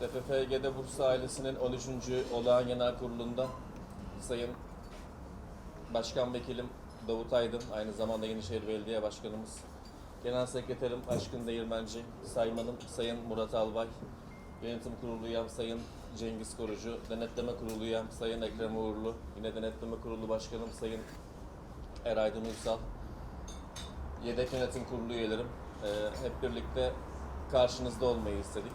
TFFG'de Bursa ailesinin 13. olağan genel kurulunda Sayın Başkan Vekilim Davut Aydın, aynı zamanda Yenişehir Belediye Başkanımız, Genel Sekreterim Aşkın Değirmenci, Saymanım Sayın Murat Albay, Yönetim Kurulu üyem Sayın Cengiz Korucu, Denetleme Kurulu üyem Sayın Ekrem Uğurlu, yine Denetleme Kurulu Başkanım Sayın Eraydın Uysal, Yedek Yönetim Kurulu üyelerim, hep birlikte karşınızda olmayı istedik.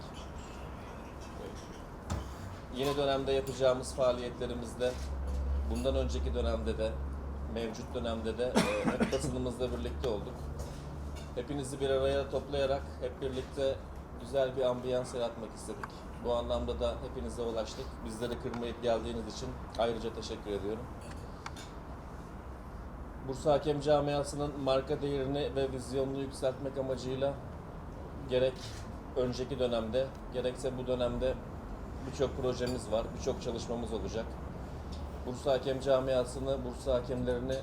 Yeni dönemde yapacağımız faaliyetlerimizde bundan önceki dönemde de mevcut dönemde de e, hep basınımızla birlikte olduk. Hepinizi bir araya toplayarak hep birlikte güzel bir ambiyans yaratmak istedik. Bu anlamda da hepinize ulaştık. Bizleri kırmayıp geldiğiniz için ayrıca teşekkür ediyorum. Bursa Hakem Camiası'nın marka değerini ve vizyonunu yükseltmek amacıyla gerek önceki dönemde gerekse bu dönemde birçok projemiz var, birçok çalışmamız olacak. Bursa Hakem Camiası'nı, Bursa hakemlerini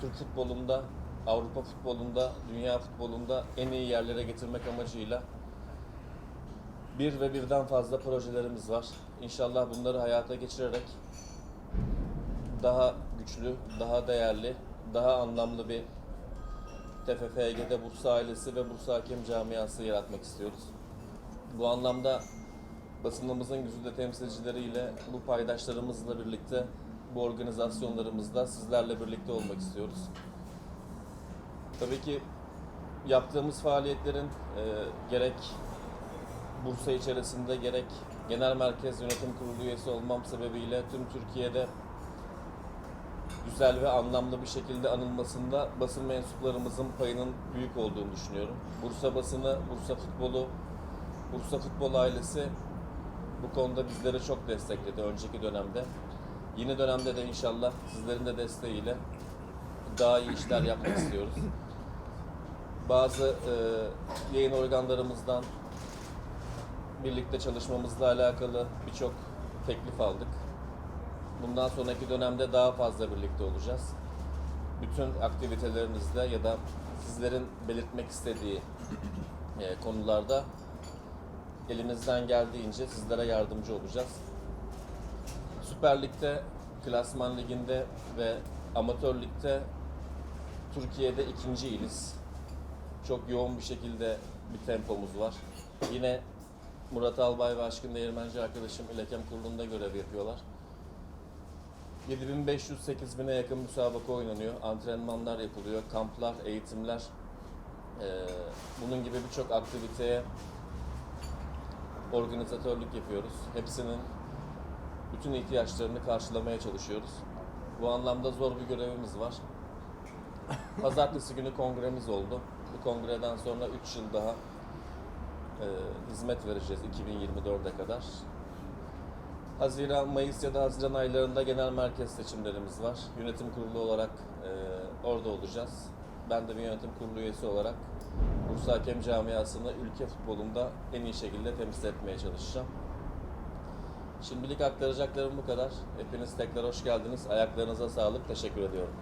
Türk futbolunda, Avrupa futbolunda, dünya futbolunda en iyi yerlere getirmek amacıyla bir ve birden fazla projelerimiz var. İnşallah bunları hayata geçirerek daha güçlü, daha değerli, daha anlamlı bir TFFG'de Bursa ailesi ve Bursa Hakem Camiası yaratmak istiyoruz. Bu anlamda basınımızın güzide temsilcileriyle bu paydaşlarımızla birlikte bu organizasyonlarımızda sizlerle birlikte olmak istiyoruz. Tabii ki yaptığımız faaliyetlerin e, gerek Bursa içerisinde gerek Genel Merkez Yönetim Kurulu üyesi olmam sebebiyle tüm Türkiye'de güzel ve anlamlı bir şekilde anılmasında basın mensuplarımızın payının büyük olduğunu düşünüyorum. Bursa basını, Bursa futbolu, Bursa futbol ailesi bu konuda bizleri çok destekledi önceki dönemde. Yeni dönemde de inşallah sizlerin de desteğiyle daha iyi işler yapmak istiyoruz. Bazı e, yayın organlarımızdan birlikte çalışmamızla alakalı birçok teklif aldık. Bundan sonraki dönemde daha fazla birlikte olacağız. Bütün aktivitelerinizde ya da sizlerin belirtmek istediği e, konularda elimizden geldiğince sizlere yardımcı olacağız. Süper Lig'de, Klasman Ligi'nde ve Amatör Lig'de Türkiye'de ikinci iliz. Çok yoğun bir şekilde bir tempomuz var. Yine Murat Albay ve Aşkın Değirmenci arkadaşım İlekem Kurulu'nda görev yapıyorlar. 7500-8000'e yakın müsabaka oynanıyor. Antrenmanlar yapılıyor, kamplar, eğitimler. Ee, bunun gibi birçok aktiviteye organizatörlük yapıyoruz. Hepsinin bütün ihtiyaçlarını karşılamaya çalışıyoruz. Bu anlamda zor bir görevimiz var. Pazartesi günü kongremiz oldu. Bu kongreden sonra 3 yıl daha e, hizmet vereceğiz 2024'e kadar. Haziran, Mayıs ya da Haziran aylarında genel merkez seçimlerimiz var. Yönetim kurulu olarak e, orada olacağız. Ben de bir yönetim kurulu üyesi olarak Bursa Hakem Camiası'nı ülke futbolunda en iyi şekilde temsil etmeye çalışacağım. Şimdilik aktaracaklarım bu kadar. Hepiniz tekrar hoş geldiniz. Ayaklarınıza sağlık. Teşekkür ediyorum.